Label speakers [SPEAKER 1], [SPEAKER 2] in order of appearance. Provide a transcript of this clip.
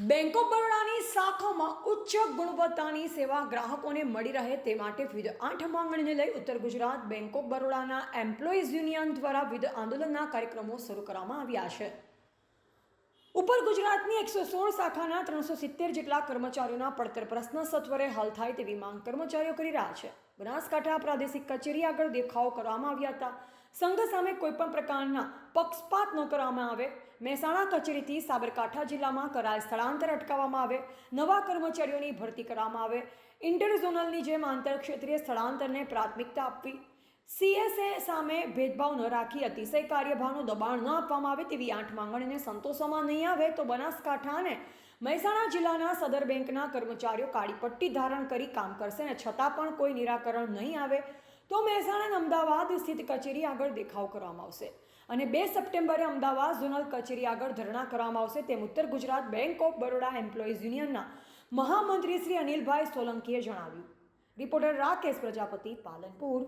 [SPEAKER 1] Bank of બરોડાની શાખામાં ઉચ્ચ ગુણવત્તાની સેવા ગ્રાહકોને મળી રહે તે માટે વિવિધ આઠ માંગણીને લઈ ઉત્તર ગુજરાત બેંક ઓફ બરોડાના એમ્પ્લોઈઝ યુનિયન દ્વારા વિવિધ આંદોલનના કાર્યક્રમો શરૂ કરવામાં આવ્યા છે. ઉપર ગુજરાતની એકસો સોળ શાખાના ત્રણસો સિત્તેર જેટલા કર્મચારીઓના પડતર પ્રશ્ન સત્વરે હલ થાય તેવી માંગ કર્મચારીઓ કરી રહ્યા છે. બનાસકાંઠા પ્રાદેશિક કચેરી આગળ દેખાવો કરવામાં આવ્યા હતા. સંઘ સામે કોઈપણ પ્રકારના પક્ષપાત ન કરવામાં આવે. મહેસાણા કચેરીથી સાબરકાંઠા જિલ્લામાં કરાયેલ સ્થળાંતર અટકાવવામાં આવે. નવા કર્મચારીઓની ભરતી કરવામાં આવે. ઇન્ટરઝોનલની જેમ આંતરક્ષેત્રીય સ્થળાંતરને પ્રાથમિકતા આપવી. સીએસએ સામે ભેદભાવ ન રાખી અતિશય કાર્યભારનું દબાણ ન આપવામાં આવે તેવી આઠ માંગણીને સંતોષવામાં નહીં આવે તો બનાસકાંઠા અને મહેસાણા જિલ્લાના સદર બેંકના કર્મચારીઓ કાળી પટ્ટી ધારણ કરી કામ કરશે અને છતાં પણ કોઈ નિરાકરણ નહીં આવે. તો મહેસાણાને અમદાવાદ સ્થિત કચેરી આગળ દેખાવ કરવામાં આવશે. અને બે સપ્ટેમ્બરે અમદાવાદ ઝોનલ કચેરી આગળ ધરણા કરવામાં આવશે. તેમ ઉત્તર Gujarat bank of Baroda employees યુનિયનના મહામંત્રી શ્રી અનિલભાઈ સોલંકીએ જણાવ્યું. રિપોર્ટર રાકેશ પ્રજાપતિ પાલનપુર.